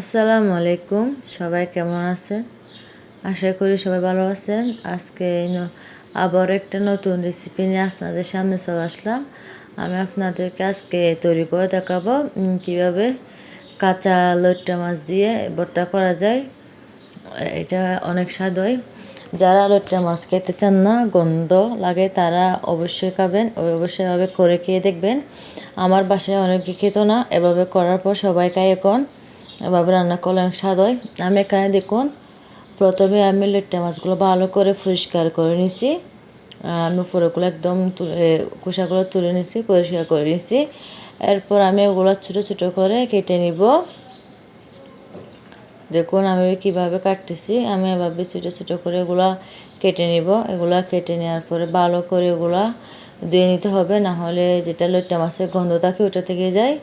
আসসালামু আলাইকুম। সবাই কেমন আছেন? আশা করি সবাই ভালো আছেন। আজকে আবার একটা নতুন রেসিপি নিয়ে আপনাদের সামনে চলে আসলাম। আমি আপনাদেরকে আজকে তৈরি করে দেখাবো কীভাবে কাঁচা লইট্টা মাছ দিয়ে ভর্তা করা যায়। এটা অনেক স্বাদ হয়। যারা লইট্টা মাছ খেতে চান না, গন্ধ লাগে, তারা অবশ্যই খাবেন। অবশ্যই এভাবে করে খেয়ে দেখবেন। আমার বাসায় অনেকে খেত না, এভাবে করার পর সবাই খায় এখন। এভাবে রান্না করলে অনেক স্বাদ হয়। আমি এখানে দেখুন, প্রথমে আমি লইট্টা মাছগুলো ভালো করে পরিষ্কার করে নিছি। আমি পুরোগুলো একদম তুলে কুসাগুলো তুলে নিছি, পরিষ্কার করে নিছি। এরপর আমি ওগুলো ছোটো ছোটো করে কেটে নিব। দেখুন আমি কীভাবে কাটতেছি। আমি এভাবে ছোটো ছোটো করে এগুলা কেটে নিব। এগুলা কেটে নেওয়ার পরে ভালো করে এগুলা ধুয়ে নিতে হবে, না হলে যেটা লইট্টা মাছের গন্ধ থাকে ওটা থেকে যায়।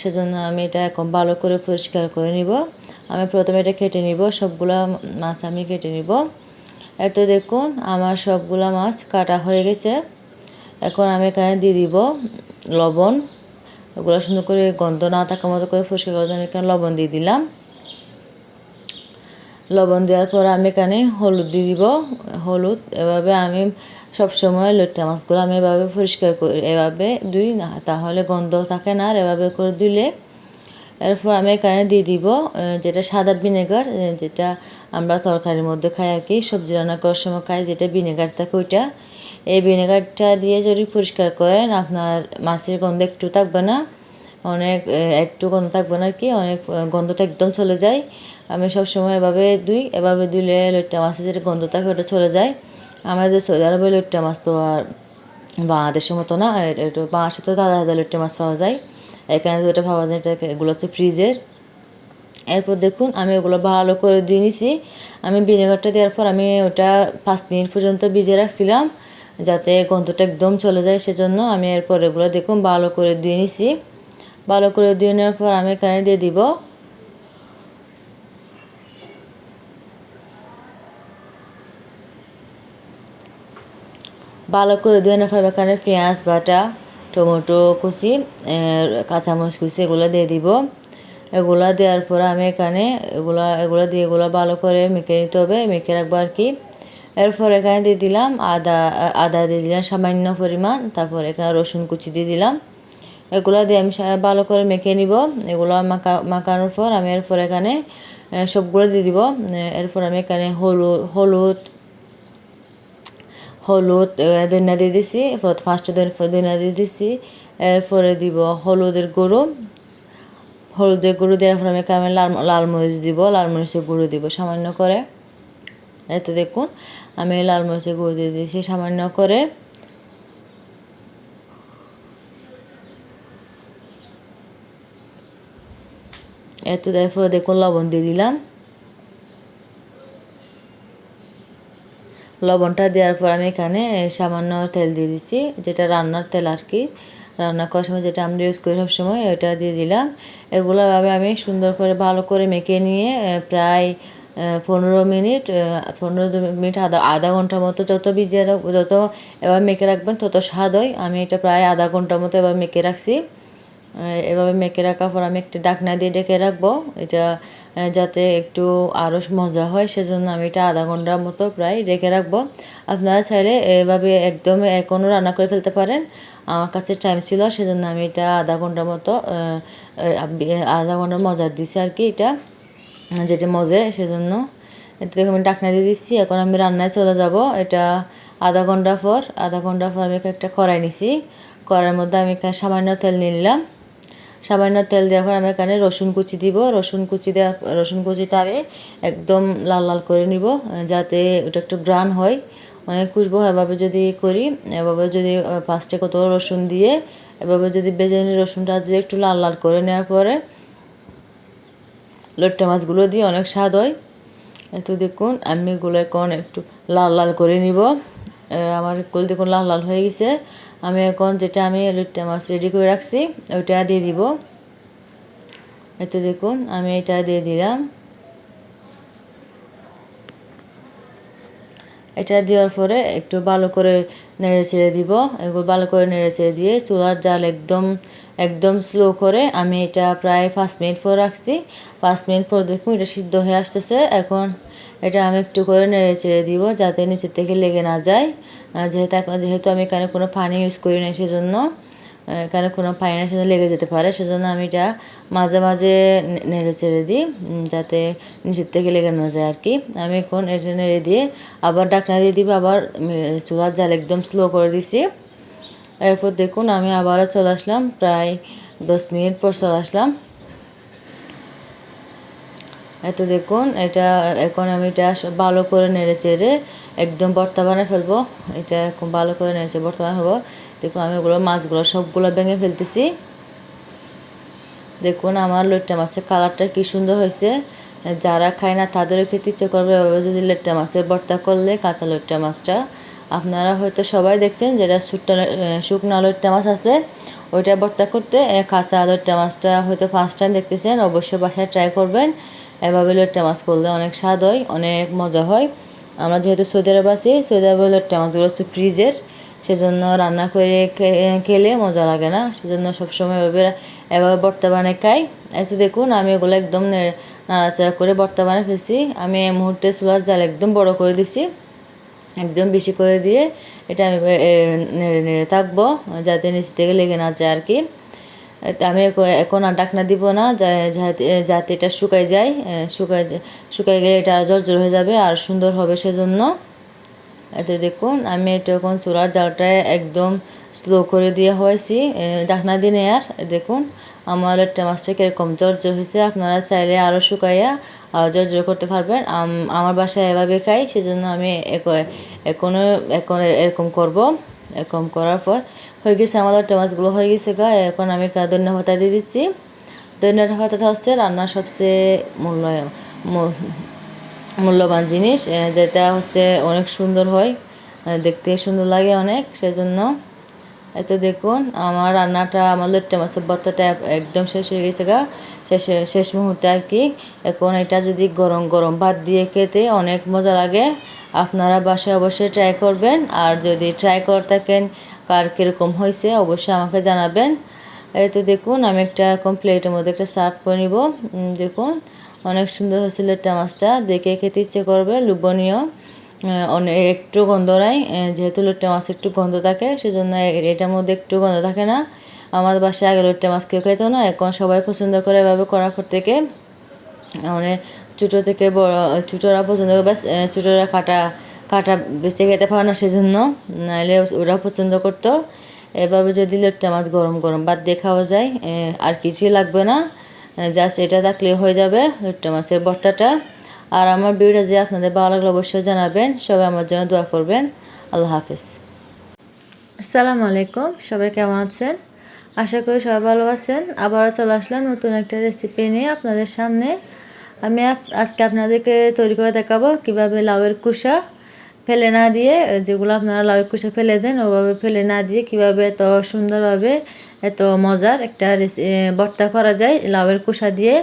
সেজন্য আমি এটা এখন ভালো করে পরিষ্কার করে নিব। আমি প্রথমে এটা কেটে নিব, সবগুলা মাছ আমি কেটে নিব। এত দেখুন, আমার সবগুলা মাছ কাটা হয়ে গেছে। এখন আমি এখানে দিয়ে দিব লবণ। ওগুলো সুন্দর করে গন্ধ না থাকার মতো করে পরিষ্কার করার জন্য এখানে লবণ দিয়ে দিলাম। লবণ দেওয়ার পর আমি এখানে হলুদ দিয়ে দিব। হলুদ এভাবে আমি সবসময় লইট্টা মাছগুলো আমি এভাবে পরিষ্কার করি, এভাবে দুই না, তাহলে গন্ধ থাকে না আর এভাবে করে দিলে এরপর আমি এখানে দিয়ে দিব যেটা সাদা ভিনেগার যেটা আমরা তরকারির মধ্যে খাই আর কি, সবজি রান্না করার সময় খাই, যেটা ভিনেগার থাকে ওইটা। এই ভিনেগারটা দিয়ে যদি পরিষ্কার করেন, আপনার মাছের গন্ধ একটু থাকবে না, অনেক একটু গন্ধ থাকবে না আর কি, অনেক গন্ধটা একদম চলে যায়। আমি সবসময় এভাবে দুই, এভাবে ধুলে লইট্টা মাছের যেটা গন্ধ থাকে ওটা চলে যায়। আমাদের সৌদি আরবে লইট্টা মাছ তো আর বাংলাদেশের মতো না একটু বাংলাদেশে তো দাদা দাদা লইট্টা মাছ পাওয়া যায়। এখানে তো এটা পাওয়া যায় এটা এগুলো হচ্ছে ফ্রিজের। এরপর দেখুন, আমি ওগুলো ভালো করে ধুয়ে নিছি। আমি ভিনেগারটা দেওয়ার পর আমি ওটা পাঁচ মিনিট পর্যন্ত ভিজে রাখছিলাম, যাতে গন্ধটা একদম চলে যায়, সেজন্য আমি এরপর এগুলো দেখুন ভালো করে ধুয়ে নিছি। ভালো করে ধুয়ে নেওয়ার পর আমি এখানে দিয়ে দিব ভালো করে ধুয়ে নেওয়ার এখানে পেঁয়াজ, বাটা, টমেটো কুচি কাঁচামরিচ কুচি, এগুলো দিয়ে দিব। এগুলা দেওয়ার পর আমি এখানে এগুলা, এগুলো দিয়ে এগুলো ভালো করে মেখে নিতে হবে। মেখে রাখব আর কি। এরপর এখানে দিয়ে দিলাম আদা আদা দিয়ে দিলাম সামান্য পরিমাণ। তারপর এখানে রসুন কুচি দিয়ে দিলাম। এগুলো দিয়ে আমি ভালো করে মেখে নিব। এগুলো মাখা, মাখানোর পর আমি এরপর এখানে সবগুলো দিয়ে দিব। এরপর আমি এখানে হলুদ হলুদ হলুদ দইনা দিয়ে দিছি ফার্স্টে দইনা দিয়ে দিছি, এরপরে দিব হলুদের গুঁড়ো। হলুদের গুঁড়ো দেওয়ার পর আমি এখানে লাল লাল মরিচ দিব, লাল মরিচের গুঁড়ো দিব সামান্য করে। এতে দেখুন, আমি লাল মরিচের গুঁড়ো দিয়ে দিয়েছি সামান্য করে। এত পরে দেখুন লবণ দিয়ে দিলাম। লবণটা দেওয়ার পর আমি এখানে সামান্য তেল দিয়ে দিচ্ছি, যেটা রান্নার তেল আর কি। রান্না করার সময় যেটা আমরা ইউজ করি সবসময়, ওইটা দিয়ে দিলাম। এগুলোভাবে আমি সুন্দর করে ভালো করে মেখে নিয়ে প্রায় পনেরো মিনিট পনেরো মিনিট, আধা আধা ঘণ্টার মতো যত ভিজিয়ে যত এবার মেখে রাখবেন তত স্বাদ হয়। আমি এটা প্রায় আধা ঘণ্টার মতো এবার মেখে রাখছি। এভাবে মেখে রাখার পর আমি একটা ডাকনা দিয়ে ডেকে রাখব। এটা যাতে একটু আরও মজা হয়, সেজন্য আমি এটা আধা ঘণ্টার মতো প্রায় রেখে রাখব। আপনারা চাইলে এভাবে একদম এখনও রান্না করে ফেলতে পারেন। আমার কাছে টাইম ছিল, সেজন্য আমি এটা আধা ঘণ্টার মতো আধা ঘণ্টার মজা দিছি আর কি এটা, যেটা মজে, সেজন্য এটা দেখে আমি ডাকনা দিয়ে দিচ্ছি, এখন আমি রান্নায় চলে যাব। এটা আধা ঘণ্টা পর, আধা ঘণ্টা পর আমি একটা কড়াই নিছি। কড়াইয়ের মধ্যে আমি সামান্য তেল নিয়ে নিলাম। সামান্য তেল দেওয়ার পর আমি এখানে রসুন কুচি দিব। রসুন কুচি দেওয়া রসুন কুচিটা আমি একদম লাল লাল করে নিব, যাতে ওটা একটু গ্রান হয়। অনেক খুশবো এভাবে যদি করি, এভাবে যদি পাঁচটা কত রসুন দিয়ে, এভাবে যদি বেজে নিই রসুনটা, যদি একটু লাল লাল করে নেওয়ার পরে, লট্টা মাছগুলো দিয়ে অনেক স্বাদ হয়। এত দেখুন, আমি এগুলো এখন একটু লাল লাল করে নিব। আমার এগুলো দেখুন লাল লাল হয়ে গেছে। আমি এখন যেটা আমি লট্টা মাছ রেডি করে রাখছি, ওইটা দিয়ে দিব। এত দেখুন, আমি এটা দিয়ে দিলাম। এটা দেওয়ার পরে একটু ভালো করে নেড়ে ছেড়ে দিব। এগুলো ভালো করে নেড়ে ছেড়ে দিয়ে চুলার জাল একদম একদম স্লো করে আমি এটা প্রায় পাঁচ মিনিট পর রাখছি। পাঁচ মিনিট পর দেখুন, এটা সিদ্ধ হয়ে আসতেছে। এখন এটা আমি একটু করে নেড়ে চেড়ে দিব যাতে নিচের থেকে লেগে না যায়। যেহেতু যেহেতু আমি এখানে কোনো পানি ইউজ করি না সেজন্য এখানে কোনো পানি না সেজন্য লেগে যেতে পারে। সেজন্য আমি এটা মাঝে মাঝে নেড়ে চেড়ে দিই যাতে নিচের থেকে লেগে না যায় আর কি আমি এখন এটা নেড়ে দিয়ে আবার ডাকনা দিয়ে দিব, আবার চুলার জাল একদম স্লো করে দিছি। এরপর দেখুন আমি আবারও চলে আসলাম, প্রায় দশ মিনিট পর চলে আসলাম। এত দেখুন, এটা এখন আমি এটা ভালো করে নেড়ে চেড়ে একদম ভর্তা বানিয়ে ফেলব। এটা এখন ভালো করে নেড়ে চেড়ে ভর্তা বানাবো দেখুন, আমি ওগুলো, মাছগুলো সবগুলো ভেঙে ফেলতেছি। দেখুন, আমার লইট্টা মাছের কালারটা কি সুন্দর হয়েছে। যারা খায় না, তাদেরও খেতে ইচ্ছে করবে এভাবে যদি লইট্টা মাছের ভর্তা করলে, কাঁচা লইট্টা মাছটা। আপনারা হয়তো সবাই দেখছেন যেটা শুকনো শুকনো লইট্টা মাছ আছে। ওইটা ভর্তা করতে কাঁচা লইট্টা মাছটা হয়তো ফার্স্ট টাইম দেখতেছেন, অবশ্যই বাসায় ট্রাই করবেন। এভাবে লইট্টা মাছ করলে অনেক স্বাদ হয়, অনেক মজা হয়। আমরা যেহেতু সৌদি আরব আছি, সৌদি আরবে লইট্টা মাছগুলো হচ্ছে ফ্রিজের, সেজন্য রান্না করে খেলে মজা লাগে না। সেজন্য সবসময় এভাবে এভাবে ভর্তা বানিয়ে খাই। এত দেখুন, আমি এগুলো একদম নেড়ে- নাড়াচাড়া করে ভর্তা বানিয়ে ফেলছি। আমি এই মুহূর্তে চুলার জাল একদম বড় করে দিছি। একদম বেশি করে দিয়ে এটা আমি নেড়ে নেড়ে থাকব, যাতে নিচ থেকে লেগে না যায় আর কি। আমি এখন আর ডাকনা দিব না যাতে এটা শুকাই যায় শুকাই শুকাই গেলে এটা আর জর্জর হয়ে যাবে আর সুন্দর হবে সেজন্য। এতে দেখুন, আমি এটা এখন চুলার জালটা একদম স্লো করে দিয়ে হয়েছি। ডাকনা দিনে আর দেখুন, আমার একটা মাছটা কীরকম জর্জর হয়েছে। আপনারা চাইলে আরও শুকাইয়া আরও জর্জর করতে পারবেন। আমার বাসায় এভাবে খাই, সেজন্য আমি এখ- এখনও এখন এরকম করব। এরকম করার পর। হয়ে গেছে আমাদের মাছগুলো হয়ে গেছে গা। এখন আমি ধন্য পাতা দিয়ে দিচ্ছি। ধন্য পাতাটা হচ্ছে রান্নার সবচেয়ে মূল্য মূল্যবান জিনিস। যেটা হচ্ছে অনেক সুন্দর হয়। দেখতে সুন্দর লাগে অনেক, সেজন্য। এত দেখুন, আমার রান্নাটা, আমার লট্টা মাছের ভর্তাটা একদম শেষ হয়ে গেছে গা। শেষ শেষ মুহূর্তে আর কি। এখন এটা যদি গরম গরম ভাত দিয়ে খেতে অনেক মজা লাগে। আপনারা বাসায় অবশ্যই ট্রাই করবেন। আর যদি ট্রাই করে থাকেন কার কীরকম হয়েছে অবশ্যই আমাকে জানাবেন। এই তো দেখুন আমি একটা এখন প্লেটের মধ্যে একটা সার্ভ করে নিব। দেখুন অনেক সুন্দর হয়েছিল লট্টা মাছটা। দেখে খেতে ইচ্ছে করবে লোভনীয় আহ, অনেক একটু গন্ধ নাই যেহেতু লট্টা মাছ একটু গন্ধ থাকে সেজন্য এটার মধ্যে একটু গন্ধ থাকে না। আমাদের বাসায় আগে লট্টা মাছ কেউ খেতো না এখন সবাই পছন্দ করে এভাবে পর থেকে। মানে ছোটো থেকে বড় ছোটোরা পছন্দ করে বাস ছোটোরা কাটা কাটা বেঁচে খেতে পারে না, সেজন্য নাহলে ওরা পছন্দ করতো। এভাবে যদি লট্টা মাছ গরম গরম ভাত দিয়ে খাওয়া যায় আর কিছুই লাগবে না। জাস্ট এটা থাকলে হয়ে যাবে লট্টা মাছের ভর্তাটা। আর আমার ভিডিওটা যে আপনাদের ভালো লাগলে, অবশ্যই জানাবেন। সবাই আমার জন্য দোয়া করবেন। আল্লাহ হাফিজ। আসসালামু আলাইকুম, সবাই কেমন আছেন? আশা করি সবাই ভালো আছেন। আবারও চলে আসলাম নতুন একটা রেসিপি নিয়ে আপনাদের সামনে। আমি আজকে আপনাদেরকে তৈরি করে দেখাবো কীভাবে লাউয়ের কুসা ফেলে না দিয়ে যেগুলো আপনারা লাউয়ের কুসা ফেলে দেন, ওভাবে ফেলে না দিয়ে কীভাবে এত সুন্দরভাবে, এত মজার একটা ভর্তা করা যায় লাউয়ের কুসা দিয়ে।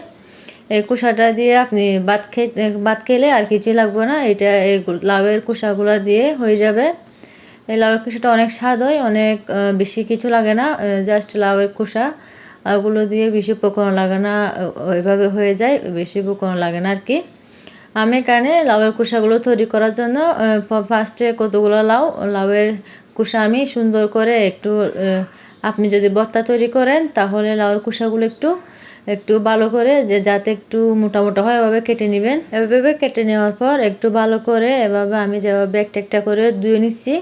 এই কুসাটা দিয়ে আপনি ভাত খেতে ভাত খেলে আর কিছুই লাগবে না, এটা এই লাউয়ের কুসাগুলো দিয়ে হয়ে যাবে। এই লাউয়ের কুসাটা অনেক স্বাদ হয়, অনেক বেশি কিছু লাগে না জাস্ট লাউয়ের কুসা ওগুলো দিয়ে বেশি উপকরণ লাগে না, ওইভাবে হয়ে যায়, বেশি উপকরণ লাগে না আর কি আমি এখানে লাউয়ের কুসাগুলো তৈরি করার জন্য ফার্স্টে কতগুলো লাউ, লাউয়ের কুসা আমি সুন্দর করে একটু আপনি যদি ভর্তা তৈরি করেন, তাহলে লাউয়ের কুসাগুলো একটু একটু ভালো করে যে যাতে একটু মোটা মোটা হয়, এভাবে কেটে নেবেন। এভাবে কেটে নেওয়ার পর একটু ভালো করে এভাবে আমি যেভাবে একটা একটা করে ধুয়ে নিচ্ছি,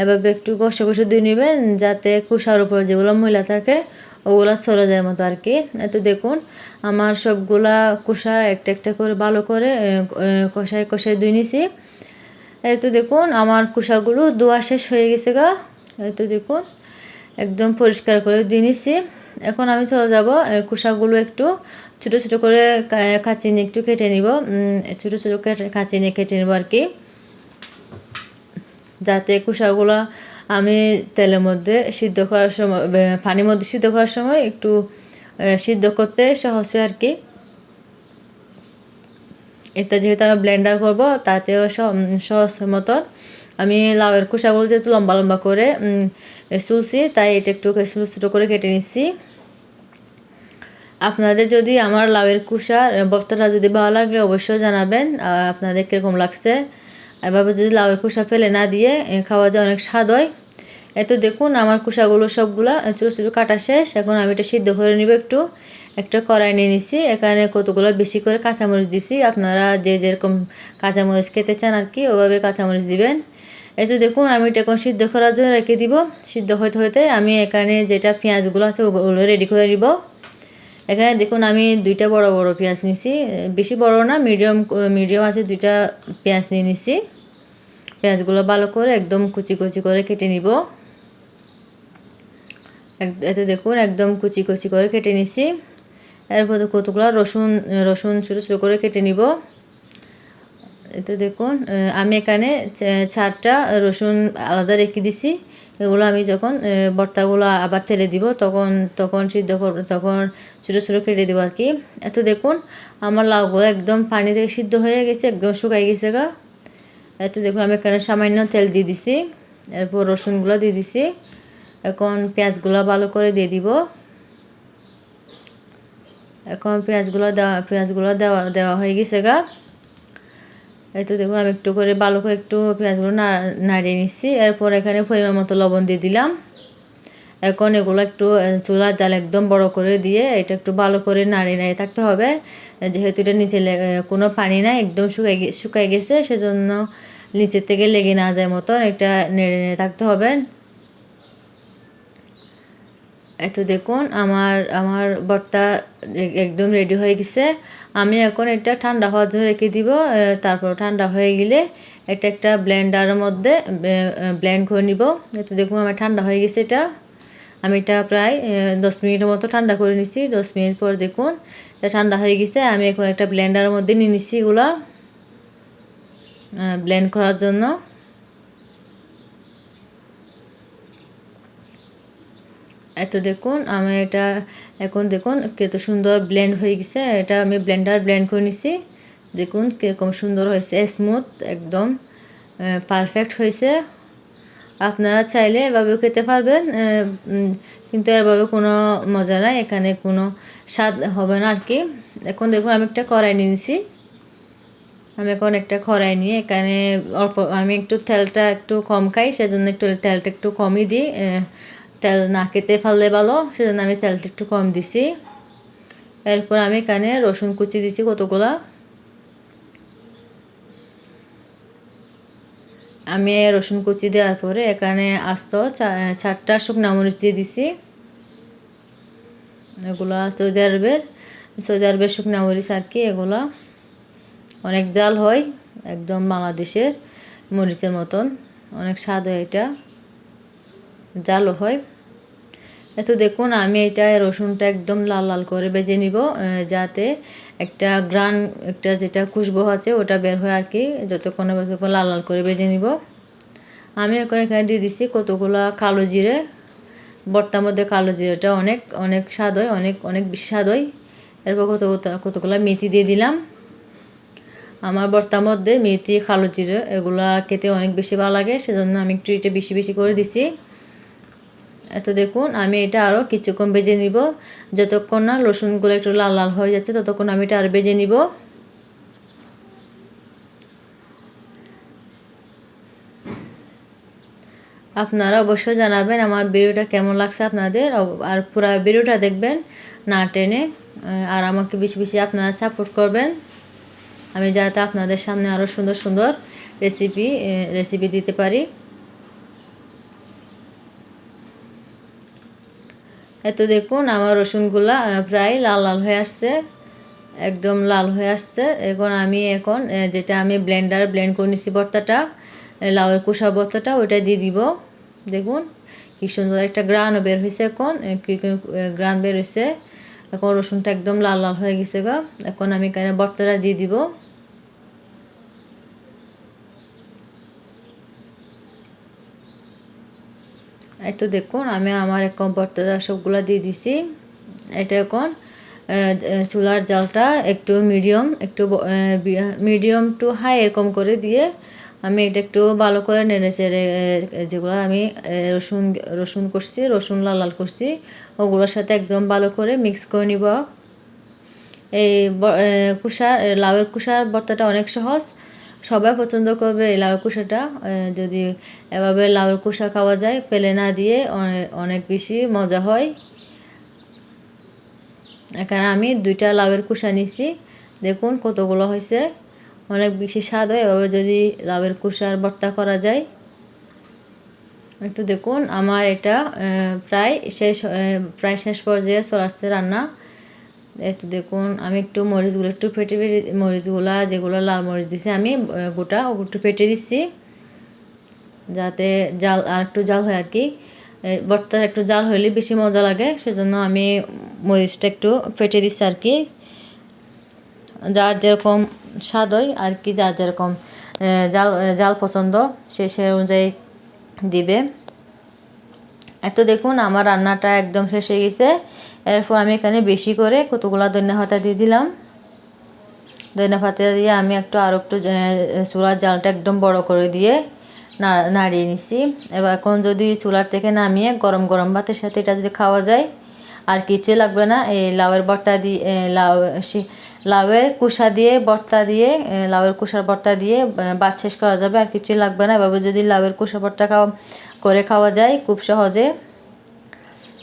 এভাবে একটু কষে কষে ধুয়ে নেবেন, যাতে কুসার উপর যেগুলো ময়লা থাকে ওগুলা চলে যায় মতো আর কি। এত দেখুন, আমার সবগুলা কুসা একটা একটা করে ভালো করে কষায় কষায় ধুয়ে নিছি। এই তো দেখুন, আমার কুসাগুলো ধোয়া শেষ হয়ে গেছে গা। এই তো দেখুন, একদম পরিষ্কার করে দিয়ে নিচ্ছি এখন আমি চলে যাব এই কুসাগুলো একটু ছোটো ছোটো করে কাঁচি নিয়ে একটু কেটে নিব। ছোটো ছোটো কেটে কাঁচি নিয়ে কেটে নেব আর কি। যাতে কুসাগুলো আমি তেলের মধ্যে সিদ্ধ করার সময় পানির মধ্যে সিদ্ধ করার সময় একটু সিদ্ধ করতে সহজ হয় আর কি। এটা যেহেতু আমি ব্লেন্ডার করব, তাতেও সহজ মতন। আমি লাউয়ের খোসাগুলো যেহেতু লম্বা লম্বা করে চুলছি তাই এটা একটু ছোটো ছোটো করে কেটে নিচ্ছি। আপনাদের যদি আমার লাউয়ের কুষার বস্তাটা যদি ভালো লাগলে অবশ্যই জানাবেন আপনাদের কীরকম লাগছে। এভাবে যদি লাউয়ের কুষা ফেলে না দিয়ে খাওয়া যায় অনেক স্বাদ হয়। এত দেখুন আমার কুষাগুলো সবগুলা ছোটো ছোটো কাটা শেষ। এখন আমি এটা সিদ্ধ করে নিব একটু। একটা কড়াই নিয়ে নিছি। এখানে কতগুলো বেশি করে কাঁচামরিচ দিছি। আপনারা যে যেরকম কাঁচামরিচ খেতে চান আর কি, ওভাবে কাঁচামরিচ দিবেন। এই তো দেখুন আমি এটা এখন সিদ্ধ করার জন্য রেখে দিব। সিদ্ধ হইতে হইতে আমি এখানে যেটা পেঁয়াজগুলো আছে, ওগুলো রেডি করে নিব। এখানে দেখুন, আমি দুইটা বড় বড় পেঁয়াজ নিছি। বেশি বড় না মিডিয়াম মিডিয়াম আছে দুইটা পেঁয়াজ নিয়ে নিছি। পেঁয়াজগুলো ভালো করে একদম কুচি কুচি করে কেটে নিব। এতে দেখুন, একদম কুচি কুচি করে কেটে নিছি। এরপর কতগুলো রসুন রসুন ছোটো ছোটো করে কেটে নিব। এতে দেখুন আমি এখানে চারটা রসুন আলাদা রেখে দিছি। এগুলো আমি যখন ভর্তাগুলো আবার তেলে দিব, তখন তখন সিদ্ধ করব, তখন ছোটো ছোটো কেটে দিব আর কি এত দেখুন, আমার লাউগুলো একদম পানি থেকে সিদ্ধ হয়ে গেছে, একদম শুকাই গেছে গা। এত দেখুন, আমি এখানে সামান্য তেল দিয়ে দিছি, এরপর রসুনগুলো দিয়ে দিছি। এখন পেঁয়াজগুলো ভালো করে দিয়ে দিব। এখন পেঁয়াজগুলো দেওয়া পেঁয়াজগুলো দেওয়া দেওয়া হয়ে গেছে গা। এই তো দেখুন, আমি একটু করে ভালো করে একটু পেঁয়াজগুলো নাড়িয়ে নিচ্ছি। এরপর এখানে পরিমাণ মতো লবণ দিয়ে দিলাম। এখন এগুলো একটু চুলার জাল একদম বড় করে দিয়ে এটা একটু ভালো করে নাড়িয়ে নাড়িয়ে থাকতে হবে। যেহেতু এটা নিচে কোনো পানি নাই, একদম শুকাই শুকাই গেছে, সেজন্য নিচের থেকে লেগে না যায় মতন এটা নেড়ে নেড়ে থাকতে হবে। এত দেখুন, আমার আমার ভর্তা একদম রেডি হয়ে গেছে। আমি এখন এটা ঠান্ডা হওয়ার জন্য রেখে দিব। তারপর ঠান্ডা হয়ে গেলে এটা একটা ব্লেন্ডারের মধ্যে ব্লেন্ড করে নিব। এতো দেখুন আমার ঠান্ডা হয়ে গেছে এটা। আমি এটা প্রায় দশ মিনিটের মতো ঠান্ডা করে নিছি। দশ মিনিট পর দেখুন, এটা ঠান্ডা হয়ে গেছে। আমি এখন একটা ব্লেন্ডারের মধ্যে নিয়ে নিচ্ছি এগুলা ব্লেন্ড করার জন্য। এত দেখুন, আমি এটা এখন দেখুন কত সুন্দর ব্লেন্ড হয়ে গেছে। এটা আমি ব্লেন্ডার ব্লেন্ড করে নিছি। দেখুন কীরকম সুন্দর হয়েছে স্মুথ একদম পারফেক্ট হয়েছে। আপনারা চাইলে এভাবেও খেতে পারবেন কিন্তু এভাবে কোনো মজা নাই, এখানে কোনো স্বাদ হবে না আর কি এখন দেখুন আমি একটা কড়াই নিয়েছি আমি এখন একটা কড়াই নিয়ে এখানে অল্প, আমি একটু তেলটা একটু কম খাই, সেজন্য একটু তেলটা একটু কমই দিই তেল না খেতে পারলে ভালো, সেজন্য আমি তেলটা একটু কম দিছি। এরপর আমি এখানে রসুন কুচি দিছি কতগুলা। আমি রসুন কুচি দেওয়ার পরে এখানে আস্ত চারটা শুকনা মরিচ দিয়ে দিছি। এগুলা সৌদি আরবের সৌদি আরবের শুকনা মরিচ আর কি এগুলা। অনেক জাল হয়, একদম বাংলাদেশের মরিচের মতন, অনেক স্বাদ হয় এটা। জালও হয়। এত দেখুন, আমি এটা রসুনটা একদম লাল লাল করে বেজে নিব যাতে একটা গ্রান, একটা যেটা খুশবু আছে, ওটা বের হয় আর কি যতক্ষণ লাল লাল করে বেজে নিব। আমি এখন এখানে দিয়ে দিছি কতগুলা কালো জিরে। বর্তার মধ্যে কালো জিরেটা অনেক অনেক স্বাদ হয়, অনেক অনেক বেশি স্বাদ হয়। এরপর কত- কতগুলা মেথি দিয়ে দিলাম। আমার বর্তার মধ্যে মেথি, কালো জিরে, এগুলা খেতে অনেক বেশি ভালো লাগে, সেজন্য আমি একটু এটা বেশি বেশি করে দিছি। এত দেখুন, আমি এটা আরও কিছুক্ষণ বেজে নিব। যতক্ষণ না রসুনগুলো একটু লাল লাল হয়ে যাচ্ছে, ততক্ষণ আমি এটা আর বেজে নিব। আপনারা অবশ্যই জানাবেন আমার ভিডিওটা কেমন লাগছে আপনাদের আর পুরো ভিডিওটা দেখবেন না টেনে আর আমাকে বেশি বেশি আপনারা সাপোর্ট করবেন। আমি যাতে আপনাদের সামনে আরও সুন্দর সুন্দর রেসিপি রেসিপি দিতে পারি। এত দেখুন আমার রসুনগুলা প্রায় লাল লাল হয়ে আসছে একদম লাল হয়ে আসছে। এখন আমি এখন যেটা আমি ব্লেন্ডার ব্লেন্ড করে নিচ্ছি ভর্তাটা আহ, লাউয়ের কুষা ভর্তাটা ওইটা দিয়ে দিব। দেখুন কি সুন্দর একটা গ্রানও বের হয়েছে এখন গ্রান বের হয়েছে। এখন রসুনটা একদম লাল লাল হয়ে গেছে গা। এখন আমি এখানে ভর্তাটা দিয়ে দিব। তো দেখুন, আমি আমার এখন ভর্তাটা সবগুলা দিয়ে দিছি। এটা এখন চুলার জালটা একটু মিডিয়াম একটু মিডিয়াম টু হাই এরকম করে দিয়ে আমি এটা একটু ভালো করে নেড়ে চেড়ে যেগুলো আমি রসুন রসুন করছি, রসুন লাল লাল করছি, ওগুলোর সাথে একদম ভালো করে মিক্স করে নিব। এই কুষার লাউয়ের কুষার ভর্তাটা অনেক সহজ। সবাই পছন্দ করবে এই লাউয়ের কুষাটা যদি এভাবে লাউয়ের কুষা খাওয়া যায়, পেলে না দিয়ে অনেক বেশি মজা হয়। এখানে আমি দুইটা লাউয়ের কুষা নিছি। দেখুন কতগুলো হয়েছে। অনেক বেশি স্বাদ হয়। এভাবে যদি লাউয়ের কুষার ভর্তা করা যায়। একটু দেখুন, আমার এটা প্রায় শেষ প্রায় শেষ পর্যায়ে চলে আসছে রান্না। একটু দেখুন, আমি একটু মরিচগুলো, একটু ফেটে ফেটে মরিচগুলা, যেগুলো লাল মরিচ দিছি, আমি গোটা ওগুলো একটু ফেটে দিচ্ছি। যাতে জাল, আর একটু জাল হয় আর কি। ভর্তা একটু জাল হইলে বেশি মজা লাগে, সেজন্য আমি মরিচটা একটু ফেটে দিচ্ছি আর কি। যার যেরকম স্বাদ হয় আর কি, যার যেরকম জাল জাল পছন্দ, সে সে অনুযায়ী দিবে। এত দেখুন, আমার রান্নাটা একদম শেষ হয়ে গেছে। এরপর আমি এখানে বেশি করে কতগুলো ধনিয়া পাতা দিয়ে দিলাম। ধনিয়া পাতা দিয়ে আমি একটু আরও একটু চুলার জালটা একদম বড় করে দিয়ে নাড়িয়ে নিছি। এবার এখন যদি চুলার থেকে নামিয়ে গরম গরম ভাতের সাথে এটা যদি খাওয়া যায়, আর কিছুই লাগবে না, এই লাউয়ের ভর্তা দিয়ে লাউ লাউয়ের কুষা দিয়ে ভর্তা দিয়ে লাউয়ের কুষার ভর্তা দিয়ে বাদ শেষ করা যাবে আর কিছুই লাগবে না। এভাবে যদি লাউয়ের কুষা ভর্তা খাওয়া করে খাওয়া যায় খুব সহজে।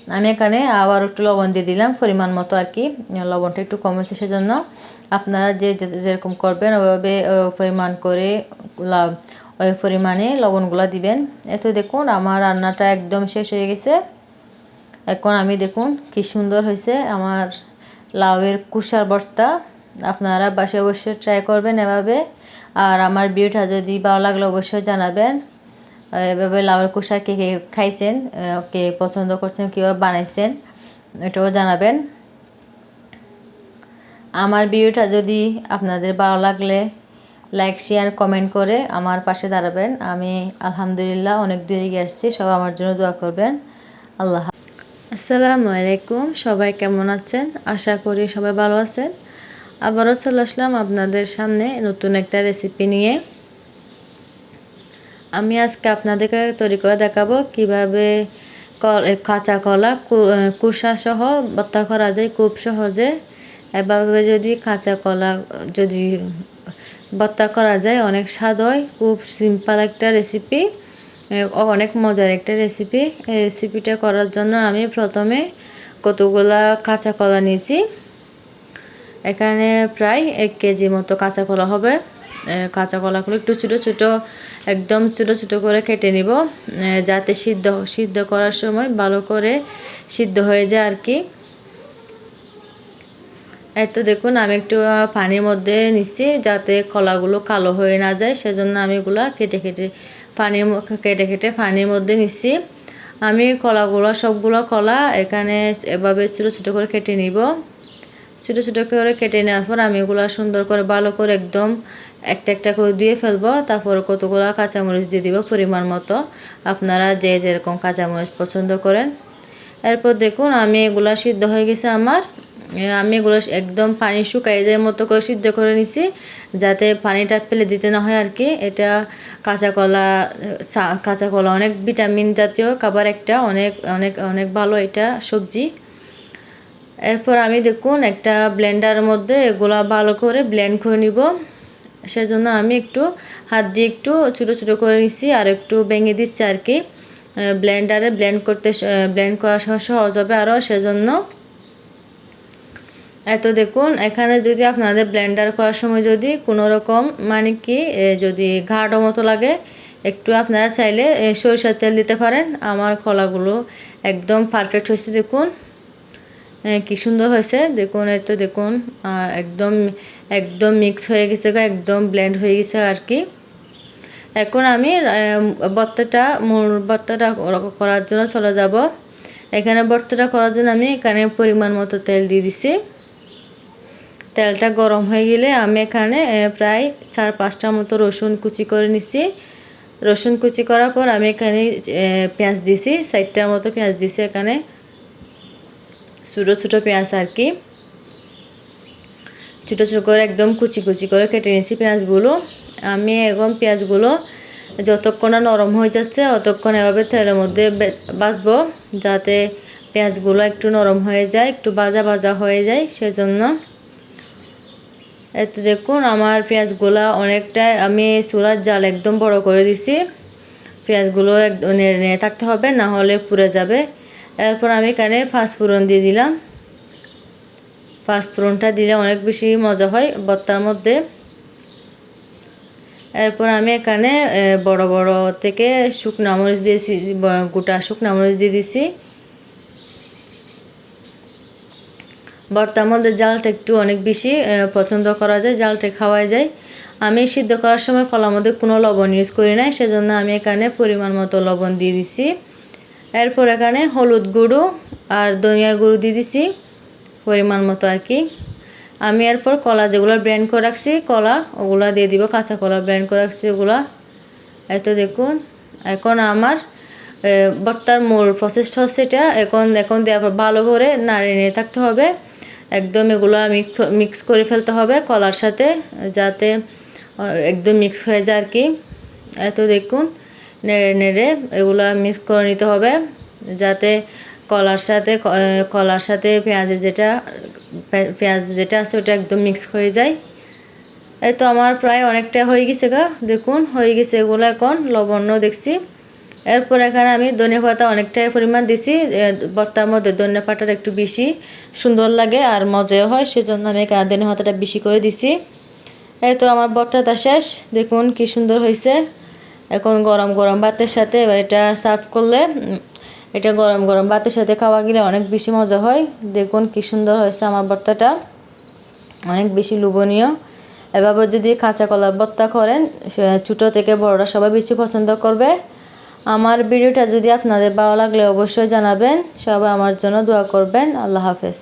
আমি এখানে আবার একটু লবণ দিয়ে দিলাম পরিমাণ মতো আর কি। লবণটা একটু কমেছে সেজন্য আপনারা যে যেরকম করবেন ওইভাবে আহ, পরিমাণ করে লা- ওই পরিমাণে লবণগুলো দিবেন। এত দেখুন আমার রান্নাটা একদম শেষ হয়ে গেছে। এখন আমি দেখুন কি সুন্দর হয়েছে আমার লাউয়ের কুষার ভর্তা আপনারা বাসে অবশ্যই ট্রাই করবেন এভাবে। আর আমার ভিডিওটা যদি ভালো লাগলে, অবশ্যই জানাবেন। এভাবে লাউয়ের কুষা কে কে খাইছেন কে পছন্দ করছেন, কীভাবে বানাইছেন, এটাও জানাবেন। আমার ভিডিওটা যদি আপনাদের ভালো লাগলে লাইক শেয়ার কমেন্ট করে আমার পাশে দাঁড়াবেন। আমি আলহামদুলিল্লাহ অনেক দূরে গিয়ে আসছি, সবাই আমার জন্য দোয়া করবেন। আল্লাহ। আসসালামু আলাইকুম, সবাই কেমন আছেন? আশা করি সবাই ভালো আছেন। আবারও চলে আসলাম আপনাদের সামনে নতুন একটা রেসিপি নিয়ে। আমি আজকে আপনাদেরকে তৈরি করে দেখাবো কীভাবে কাঁচা কলা কুসা সহ ভর্তা করা যায় খুব সহজে এভাবে যদি কাঁচা কলা, যদি ভর্তা করা যায়, অনেক স্বাদ হয়। খুব সিম্পল একটা রেসিপি অনেক মজার একটা রেসিপি এই রেসিপিটা করার জন্য আমি প্রথমে কতগুলা কাঁচা কলা নিয়েছি। এখানে প্রায় এক কেজি মতো কাঁচা কলা হবে। কাঁচা কলাগুলো একটু ছোটো ছোটো, একদম ছোটো ছোটো করে কেটে নিব। যাতে সিদ্ধ সিদ্ধ করার সময় ভালো করে সিদ্ধ হয়ে যায় আর কি। এই তো দেখুন, আমি একটু পানির মধ্যে নিচ্ছি যাতে কলাগুলো কালো হয়ে না যায়। সেজন্য আমি এগুলো কেটে কেটে পানির কেটে কেটে পানির মধ্যে নিচ্ছি আমি কলাগুলো, সবগুলো কলা এখানে এভাবে ছোটো ছোটো করে কেটে নিব। ছোটো ছোটো করে কেটে নেওয়ার পর আমি এগুলো সুন্দর করে ভালো করে একদম একটা একটা করে দিয়ে ফেলব। তারপর কতগুলো কাঁচামরিচ দিয়ে দিব পরিমাণ মতো। আপনারা যে যেরকম কাঁচামরিচ পছন্দ করেন। এরপর দেখুন, আমি এগুলা সিদ্ধ হয়ে গেছে আমার। আমি এগুলো একদম পানি শুকাই যায় মতো করে সিদ্ধ করে নিছি, যাতে পানিটা ফেলে দিতে না হয় আর কি। এটা কাঁচা কলা কাঁচা কলা অনেক ভিটামিন জাতীয় খাবার একটা, অনেক অনেক অনেক ভালো এটা সবজি। এরপর আমি দেখুন একটা ব্লেন্ডারের মধ্যে এগুলা ভালো করে ব্লেন্ড করে নিব। সেজন্য আমি একটু হাত দিয়ে একটু ছোটো ছোটো করে নিচ্ছি আর একটু ভেঙে দিচ্ছি আর কি। ব্লেন্ডারে ব্লেন্ড করতে ব্লেন্ড করা সহজ হবে আরও সেজন্য। এত দেখুন, এখানে যদি আপনাদের ব্লেন্ডার করার সময় যদি কোনো রকম মানে কি যদি ঘাড়ো মতো লাগে, একটু আপনারা চাইলে সরিষার তেল দিতে পারেন। আমার কলাগুলো একদম পারফেক্ট হয়েছে, দেখুন। কি সুন্দর হয়েছে। দেখুন, এই তো দেখুন একদম একদম মিক্স হয়ে গেছে একদম ব্লেন্ড হয়ে গেছে আর কি। এখন আমি ভর্তাটা মূল ভর্তাটা করার জন্য চলে যাব। এখানে ভর্তাটা করার জন্য আমি এখানে পরিমাণ মতো তেল দিয়ে দিছি। তেলটা গরম হয়ে গেলে আমি এখানে প্রায় চার পাঁচটা মতো রসুন কুচি করে নিছি। রসুন কুচি করার পর আমি এখানে পেঁয়াজ দিছি চারটার মতো পেঁয়াজ দিছি এখানে। ছোটো ছোটো পেঁয়াজ আর কি। ছোটো ছোটো করে একদম কুচি কুচি করে কেটে নিয়েছি পেঁয়াজগুলো। আমি এখন পেঁয়াজগুলো যতক্ষণ না নরম হয়ে যাচ্ছে, অতক্ষণ এভাবে তেলের মধ্যে বে- ভাজবো যাতে পেঁয়াজগুলো একটু নরম হয়ে যায়, একটু বাজা বাজা হয়ে যায়, সেজন্য। এতে দেখুন, আমার পেঁয়াজগুলা অনেকটাই আমি চুলার জাল একদম বড় করে দিছি। পেঁয়াজগুলো একদম নেড়ে নেড়ে থাকতে হবে, না হলে পুড়ে যাবে। এরপর আমি এখানে পাঁচফোড়ন দিয়ে দিলাম। পাঁচফোড়নটা দিলে অনেক বেশি মজা হয় ভর্তার মধ্যে। এরপর আমি এখানে বড় বড় থেকে শুকনা মরিচ দিয়েছি গোটা শুকনা মরিচ দিয়ে দিছি। ভর্তার মধ্যে জালটা একটু অনেক বেশি পছন্দ করা যায় জালটা খাওয়া যায়। আমি সিদ্ধ করার সময় কলার মধ্যে কোনো লবণ ইউজ করি নাই সেজন্য আমি এখানে পরিমাণ মতো লবণ দিয়ে দিছি। এরপর এখানে হলুদ গুঁড়ো আর ধনিয়া গুঁড়ো দিয়ে দিছি পরিমাণ মতো আর কি। আমি এরপর কলা যেগুলো ব্র্যান্ড করে রাখছি কলা ওগুলা দিয়ে দিব কাঁচা কলা ব্র্যান্ড করে রাখছি ওগুলা। এত দেখুন এখন আমার এ, ভর্তার মূল প্রসেসটা হচ্ছে এটা। এখন এখন দেওয়ার পর ভালো করে নাড়িয়ে নিয়ে থাকতে হবে। একদম এগুলো মিক্স করে ফেলতে হবে কলার সাথে, যাতে একদম মিক্স হয়ে যায় আর কি। এত দেখুন, নেড়ে নেড়ে এগুলো মিক্স করে নিতে হবে, যাতে কলার সাথে কলার সাথে পেঁয়াজের যেটা পেঁয়াজ যেটা আছে ওটা একদম মিক্স হয়ে যায়। এই তো আমার প্রায় অনেকটা হয়ে গেছে গা, দেখুন, হয়ে গেছে এগুলো এখন লবণ্য দেখছি। এরপর এখানে আমি ধনে পাতা অনেকটাই পরিমাণ দিছি এ, ভর্তার মধ্যে ধনে পাতাটা একটু বেশি সুন্দর লাগে আর মজাও হয় সেজন্য আমি এখানে ধনে পাতাটা বেশি করে দিছি। এই তো আমার ভর্তাটা শেষ দেখুন কি সুন্দর হয়েছে। এখন গরম গরম ভাতের সাথে এবার এটা সার্ভ করলে এটা গরম গরম ভাতের সাথে খাওয়া গেলে অনেক বেশি মজা হয়। দেখুন কি সুন্দর হয়েছে আমার ভর্তাটা অনেক বেশি লোভনীয়। এভাবে যদি কাঁচা কলার ভর্তা করেন ছোটো থেকে বড়রা সবাই বেশি পছন্দ করবে। আমার ভিডিওটা যদি আপনাদের ভালো লাগলে অবশ্যই জানাবেন। সবাই আমার জন্য দোয়া করবেন। আল্লাহ হাফেজ।